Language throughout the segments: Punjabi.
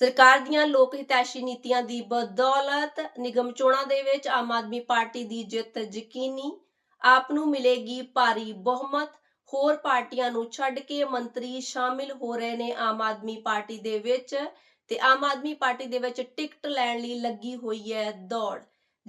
ਸਰਕਾਰ ਦੀਆਂ ਲੋਕ ਹਿਤੈਸ਼ੀ ਨੀਤੀਆਂ ਦੀ ਬਦੌਲਤ ਨਿਗਮ ਚੋਣਾਂ ਦੇ ਵਿੱਚ ਆਮ ਆਦਮੀ ਪਾਰਟੀ ਦੀ ਜਿੱਤ ਯਕੀਨੀ ਆਪ ਨੂੰ ਮਿਲੇਗੀ ਭਾਰੀ ਬਹੁਮਤ। ਹੋਰ ਪਾਰਟੀਆਂ ਨੂੰ ਛੱਡ ਕੇ ਮੰਤਰੀ ਸ਼ਾਮਿਲ ਹੋ ਰਹੇ ਨੇ ਆਮ ਆਦਮੀ ਪਾਰਟੀ ਦੇ ਵਿੱਚ ਤੇ ਆਮ ਆਦਮੀ ਪਾਰਟੀ ਦੇ ਵਿੱਚ ਟਿਕਟ ਲੈਣ ਲਈ ਲੱਗੀ ਹੋਈ ਹੈ ਦੌੜ।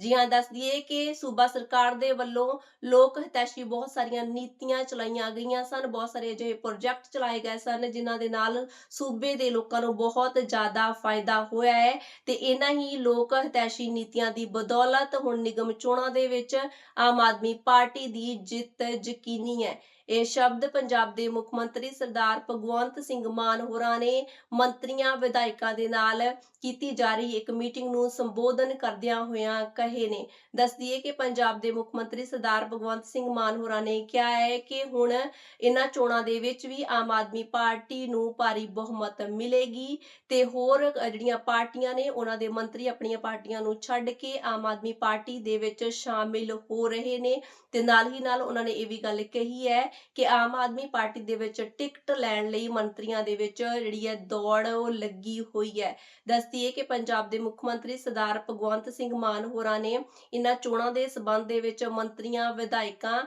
ਜੀ ਹਾਂ, ਦੱਸ ਦਈਏ ਕਿ ਸੂਬਾ ਸਰਕਾਰ ਦੇ ਵੱਲੋਂ ਲੋਕ ਹਿਤੈਸ਼ੀ ਬਹੁਤ ਸਾਰੀਆਂ ਨੀਤੀਆਂ ਚਲਾਈਆਂ ਗਈਆਂ ਸਨ, ਬਹੁਤ ਸਾਰੇ ਅਜਿਹੇ ਪ੍ਰੋਜੈਕਟ ਚਲਾਏ ਗਏ ਸਨ, ਜਿਨ੍ਹਾਂ ਦੇ ਨਾਲ ਸੂਬੇ ਦੇ ਲੋਕਾਂ ਨੂੰ ਬਹੁਤ ਜ਼ਿਆਦਾ ਫਾਇਦਾ ਹੋਇਆ ਹੈ ਤੇ ਇਹਨਾਂ ਹੀ ਲੋਕ ਹਿਤੈਸ਼ੀ ਨੀਤੀਆਂ ਦੀ ਬਦੌਲਤ ਹੁਣ ਨਿਗਮ ਚੋਣਾਂ ਦੇ ਵਿੱਚ ਆਮ ਆਦਮੀ ਪਾਰਟੀ ਦੀ ਜਿੱਤ ਯਕੀਨੀ ਹੈ। ਇਹ ਸ਼ਬਦ ਪੰਜਾਬ ਦੇ ਮੁੱਖ ਮੰਤਰੀ ਸਰਦਾਰ ਭਗਵੰਤ ਸਿੰਘ ਮਾਨ ਹੋਰਾਂ ਨੇ ਮੰਤਰੀਆਂ, ਵਿਧਾਇਕਾਂ ਦੇ ਨਾਲ ਕੀਤੀ ਜਾ ਰਹੀ ਇੱਕ ਮੀਟਿੰਗ ਨੂੰ ਸੰਬੋਧਨ ਕਰਦਿਆਂ ਹੋਇਆਂ ਕਹੇ ਨੇ। ਦੱਸ ਦਈਏ ਕਿ ਪੰਜਾਬ ਦੇ ਮੁੱਖ ਮੰਤਰੀ ਸਰਦਾਰ ਭਗਵੰਤ ਸਿੰਘ ਮਾਨ ਹੋਰਾਂ ਨੇ ਕਿਹਾ ਹੈ ਕਿ ਹੁਣ ਇਹਨਾਂ ਚੋਣਾਂ ਦੇ ਵਿੱਚ ਵੀ ਆਮ ਆਦਮੀ ਪਾਰਟੀ ਨੂੰ ਭਾਰੀ ਬਹੁਮਤ ਮਿਲੇਗੀ ਤੇ ਹੋਰ ਜਿਹੜੀਆਂ ਪਾਰਟੀਆਂ ਨੇ ਉਹਨਾਂ ਦੇ ਮੰਤਰੀ ਆਪਣੀਆਂ ਪਾਰਟੀਆਂ ਨੂੰ ਛੱਡ ਕੇ ਆਮ ਆਦਮੀ ਪਾਰਟੀ ਦੇ ਵਿੱਚ ਸ਼ਾਮਿਲ ਹੋ ਰਹੇ ਨੇ ਤੇ ਨਾਲ ਹੀ ਨਾਲ ਉਹਨਾਂ ਨੇ ਇਹ ਵੀ ਗੱਲ ਕਹੀ ਹੈ ਕਿ ਆਮ ਆਦਮੀ ਪਾਰਟੀ ਦੇ ਵਿੱਚ ਟਿਕਟ ਲੈਣ ਲਈ ਮੰਤਰੀਆਂ ਦੇ ਵਿੱਚ ਜਿਹੜੀ ਹੈ ਦੌੜ ਉਹ ਲੱਗੀ ਹੋਈ ਹੈ। ਦੱਸਦੀਏ ਕਿ ਪੰਜਾਬ ਦੇ ਮੁੱਖ ਮੰਤਰੀ ਸਰਦਾਰ ਭਗਵੰਤ ਸਿੰਘ ਮਾਨ ਹੋਰਾਂ ਨੇ ਇਹਨਾਂ ਚੋਣਾਂ ਦੇ ਸਬੰਧ ਦੇ ਵਿੱਚ ਮੰਤਰੀਆਂ, ਵਿਧਾਇਕਾਂ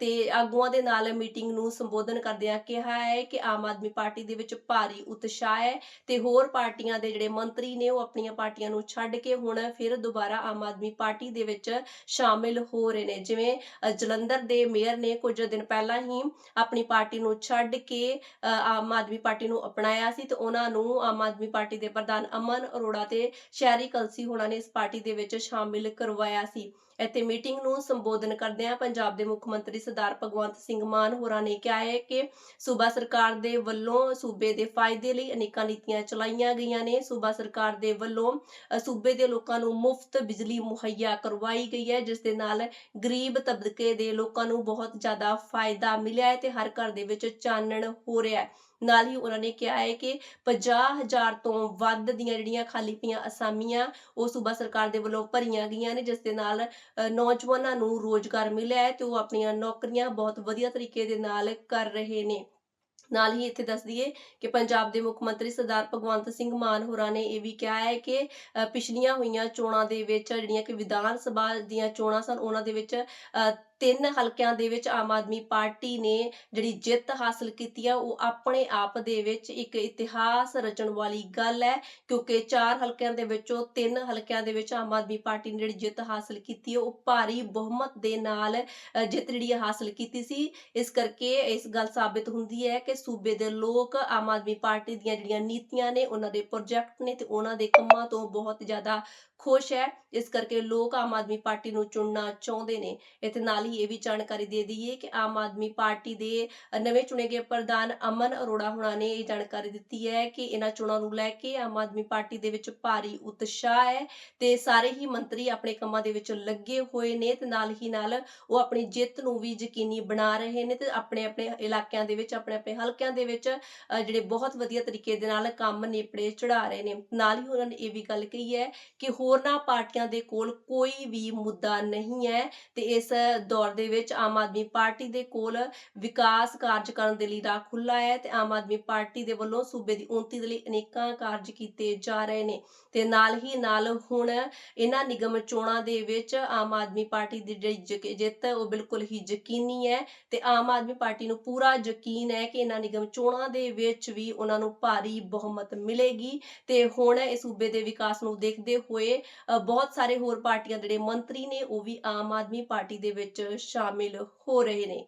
ਤੇ ਆਗੂਆਂ ਦੇ ਨਾਲ ਮੀਟਿੰਗ ਨੂੰ ਸੰਬੋਧਨ ਕਰਦਿਆਂ ਕਿਹਾ ਹੈ ਕਿ ਆਮ ਆਦਮੀ ਪਾਰਟੀ ਦੇ ਵਿੱਚ ਭਾਰੀ ਉਤਸ਼ਾਹ ਹੈ ਤੇ ਹੋਰ ਪਾਰਟੀਆਂ ਦੇ ਜਿਹੜੇ ਮੰਤਰੀ ਨੇ ਉਹ ਆਪਣੀਆਂ ਪਾਰਟੀਆਂ ਨੂੰ ਛੱਡ ਕੇ ਹੁਣ ਫਿਰ ਦੁਬਾਰਾ ਆਮ ਆਦਮੀ ਪਾਰਟੀ ਦੇ ਵਿੱਚ ਸ਼ਾਮਿਲ ਹੋ ਰਹੇ ਨੇ। ਜਿਵੇਂ ਜਲੰਧਰ ਦੇ ਮੇਅਰ ਨੇ ਕੁਝ ਦਿਨ ਪਹਿਲਾਂ ਹੀ ਆਪਣੀ ਪਾਰਟੀ ਨੂੰ ਛੱਡ ਕੇ ਆਮ ਆਦਮੀ ਪਾਰਟੀ ਨੂੰ ਅਪਣਾਇਆ ਸੀ ਤੇ ਉਹਨਾਂ ਨੂੰ ਆਮ ਆਦਮੀ ਪਾਰਟੀ ਦੇ ਪ੍ਰਧਾਨ ਅਮਨ ਅਰੋੜਾ ਤੇ ਸ਼ਹਿਰੀ ਕਲਸੀ ਹੋਣਾ ਨੇ ਇਸ ਪਾਰਟੀ ਦੇ ਵਿੱਚ ਸ਼ਾਮਿਲ ਕਰਵਾਇਆ ਸੀ। ਇੱਥੇ ਮੀਟਿੰਗ ਨੂੰ ਸੰਬੋਧਨ ਕਰਦਿਆਂ ਪੰਜਾਬ ਦੇ ਮੁੱਖ ਮੰਤਰੀ ਸਰਦਾਰ ਭਗਵੰਤ ਸਿੰਘ ਮਾਨ ਹੋਰਾਂ ਨੇ ਕਿਹਾ ਹੈ ਕਿ ਸੂਬਾ ਸਰਕਾਰ ਦੇ ਵੱਲੋਂ ਸੂਬੇ ਦੇ ਫਾਇਦੇ ਲਈ ਅਨੇਕਾਂ ਨੀਤੀਆਂ ਚਲਾਈਆਂ ਗਈਆਂ ਨੇ। ਸੂਬਾ ਸਰਕਾਰ ਦੇ ਵੱਲੋਂ ਸੂਬੇ ਦੇ ਲੋਕਾਂ ਨੂੰ ਮੁਫਤ ਬਿਜਲੀ ਮੁਹੱਈਆ ਕਰਵਾਈ ਗਈ ਹੈ, ਜਿਸ ਦੇ ਨਾਲ ਗਰੀਬ ਤਬਕੇ ਦੇ ਲੋਕਾਂ ਨੂੰ ਬਹੁਤ ਜ਼ਿਆਦਾ ਫਾਇਦਾ ਮਿਲਿਆ ਹੈ ਤੇ ਹਰ ਘਰ ਦੇ ਵਿੱਚ ਚਾਨਣ ਹੋ ਰਿਹਾ ਹੈ। ਨਾਲ ਹੀ ਉਹਨਾਂ ਨੇ ਕਿਹਾ ਹੈ ਕਿ 50000 ਤੋਂ ਵੱਧ ਦੀਆਂ ਜਿਹੜੀਆਂ ਖਾਲੀ ਪਈਆਂ ਅਸਾਮੀਆਂ, ਉਹ ਸੂਬਾ ਸਰਕਾਰ ਦੇ ਵੱਲੋਂ ਭਰੀਆਂ ਗਈਆਂ ਨੇ, ਜਿਸ ਦੇ ਨਾਲ ਨੌਜਵਾਨਾਂ ਨੂੰ ਰੋਜ਼ਗਾਰ ਮਿਲਿਆ ਹੈ ਤੇ ਉਹ ਆਪਣੀਆਂ ਨੌਕਰੀਆਂ ਬਹੁਤ ਵਧੀਆ ਤਰੀਕੇ ਦੇ ਨਾਲ ਕਰ ਰਹੇ ਨੇ। ਨਾਲ ਹੀ ਇੱਥੇ ਦੱਸ ਦਈਏ ਕਿ ਪੰਜਾਬ ਦੇ ਮੁੱਖ ਮੰਤਰੀ ਸਰਦਾਰ ਭਗਵੰਤ ਸਿੰਘ ਮਾਨ ਹੋਰਾਂ ਨੇ ਇਹ ਵੀ ਕਿਹਾ ਹੈ ਕਿ ਪਿਛਲੀਆਂ ਹੋਈਆਂ ਚੋਣਾਂ ਦੇ ਵਿੱਚ ਜਿਹੜੀਆਂ ਕਿ ਵਿਧਾਨ ਸਭਾ ਦੀਆਂ ਚੋਣਾਂ ਸਨ, ਉਹਨਾਂ ਦੇ ਵਿੱਚ ਤਿੰਨ ਹਲਕਿਆਂ ਦੇ ਵਿੱਚ ਆਮ ਆਦਮੀ ਪਾਰਟੀ ਨੇ ਜਿਹੜੀ ਜਿੱਤ ਹਾਸਲ ਕੀਤੀ ਆ, ਉਹ ਆਪਣੇ ਆਪ ਦੇ ਵਿੱਚ ਇੱਕ ਇਤਿਹਾਸ ਰਚਣ ਵਾਲੀ ਗੱਲ ਹੈ, ਕਿਉਂਕਿ ਚਾਰ ਹਲਕਿਆਂ ਦੇ ਵਿੱਚੋਂ ਤਿੰਨ ਹਲਕਿਆਂ ਦੇ ਵਿੱਚ ਆਮ ਆਦਮੀ ਪਾਰਟੀ ਨੇ ਜਿਹੜੀ ਜਿੱਤ ਹਾਸਲ ਕੀਤੀ ਹੈ ਉਹ ਭਾਰੀ ਬਹੁਮਤ ਦੇ ਨਾਲ ਜਿੱਤ ਜਿਹੜੀ ਹੈ ਹਾਸਲ ਕੀਤੀ ਸੀ। ਇਸ ਕਰਕੇ ਇਸ ਗੱਲ ਸਾਬਿਤ ਹੁੰਦੀ ਹੈ ਕਿ ਸੂਬੇ ਦੇ ਲੋਕ ਆਮ ਆਦਮੀ ਪਾਰਟੀ ਦੀਆਂ ਜਿਹੜੀਆਂ ਨੀਤੀਆਂ ਨੇ, ਉਹਨਾਂ ਦੇ ਪ੍ਰੋਜੈਕਟ ਨੇ ਤੇ ਉਹਨਾਂ ਦੇ ਕੰਮਾਂ ਤੋਂ ਬਹੁਤ ਜ਼ਿਆਦਾ ਖੁਸ਼ ਹੈ। ਇਸ ਕਰਕੇ ਲੋਕ ਆਮ ਆਦਮੀ ਪਾਰਟੀ ਨੂੰ ਚੁਣਨਾ ਚਾਹੁੰਦੇ ਨੇ। ਇੱਥੇ ਨਾਲ ਹੀ ਇਹ ਵੀ ਜਾਣਕਾਰੀ ਦੇ ਦਈਏ ਕਿ ਆਮ ਆਦਮੀ ਪਾਰਟੀ ਦੇ ਨਵੇਂ ਚੁਣੇ ਗਏ ਪ੍ਰਧਾਨ ਅਮਨ ਅਰੋੜਾ ਹੁਣਾਂ ਨੇ ਇਹ ਜਾਣਕਾਰੀ ਦਿੱਤੀ ਹੈ ਕਿ ਇਹਨਾਂ ਚੋਣਾਂ ਨੂੰ ਲੈ ਕੇ ਆਮ ਆਦਮੀ ਪਾਰਟੀ ਦੇ ਵਿੱਚ ਭਾਰੀ ਉਤਸ਼ਾਹ ਹੈ ਤੇ ਸਾਰੇ ਹੀ ਮੰਤਰੀ ਆਪਣੇ ਕੰਮਾਂ ਦੇ ਵਿੱਚ ਲੱਗੇ ਹੋਏ ਨੇ ਤੇ ਨਾਲ ਹੀ ਨਾਲ ਉਹ ਆਪਣੀ ਜਿੱਤ ਨੂੰ ਵੀ ਯਕੀਨੀ ਬਣਾ ਰਹੇ ਨੇ ਤੇ ਆਪਣੇ ਆਪਣੇ ਇਲਾਕਿਆਂ ਦੇ ਵਿੱਚ, ਆਪਣੇ ਆਪਣੇ ਹਲਕਿਆਂ ਦੇ ਵਿੱਚ ਜਿਹੜੇ ਬਹੁਤ ਵਧੀਆ ਤਰੀਕੇ ਦੇ ਨਾਲ ਕੰਮ ਨੇਪੜੇ ਚੜਾ ਰਹੇ ਨੇ। ਨਾਲ ਹੀ ਉਹਨਾਂ ਨੇ ਇਹ ਵੀ ਗੱਲ ਕਹੀ ਹੈ ਕਿ ਹੋਰਨਾਂ ਪਾਰਟੀਆਂ ਦੇ ਕੋਲ ਕੋਈ ਵੀ ਮੁੱਦਾ ਨਹੀਂ ਹੈ ਤੇ ਇਸ ਦੌਰ ਦੇ ਵਿੱਚ ਆਮ ਆਦਮੀ ਪਾਰਟੀ ਦੇ ਕੋਲ ਵਿਕਾਸ ਕਾਰਜ ਕਰਨ ਦੇ ਲਈ ਰਾਹ ਖੁੱਲਾ ਹੈ ਤੇ ਆਮ ਆਦਮੀ ਪਾਰਟੀ ਦੇ ਵੱਲੋਂ ਸੂਬੇ ਦੀ ਉન્નਤੀ ਦੇ ਲਈ ਅਨੇਕਾਂ ਕਾਰਜ ਕੀਤੇ ਜਾ ਰਹੇ ਨੇ। ਤੇ ਨਾਲ ਹੀ ਨਾਲ ਹੁਣ ਇਹਨਾਂ ਨਿਗਮ ਚੋਣਾਂ ਦੇ ਵਿੱਚ ਆਮ ਆਦਮੀ ਪਾਰਟੀ ਦੀ ਜਿਹੜੀ ਜਿੱਤ ਉਹ ਬਿਲਕੁਲ ਹੀ ਯਕੀਨੀ ਹੈ ਤੇ ਆਮ ਆਦਮੀ ਪਾਰਟੀ ਨੂੰ ਪੂਰਾ ਯਕੀਨ ਹੈ ਕਿ ਇਹਨਾਂ ਨਿਗਮ ਚੋਣਾਂ ਦੇ ਵਿੱਚ ਵੀ ਉਹਨਾਂ ਨੂੰ ਭਾਰੀ ਬਹੁਮਤ ਮਿਲੇਗੀ। ਤੇ ਹੁਣ ਇਹ ਸੂਬੇ ਦੇ ਵਿਕਾਸ ਨੂੰ ਦੇਖਦੇ ਹੋਏ ਬਹੁਤ ਸਾਰੇ ਹੋਰ ਪਾਰਟੀਆਂ ਜਿਹੜੇ ਮੰਤਰੀ ਨੇ, ਉਹ ਵੀ ਆਮ ਆਦਮੀ ਪਾਰਟੀ ਦੇ ਵਿੱਚ ਸ਼ਾਮਿਲ ਹੋ ਰਹੇ ਨੇ।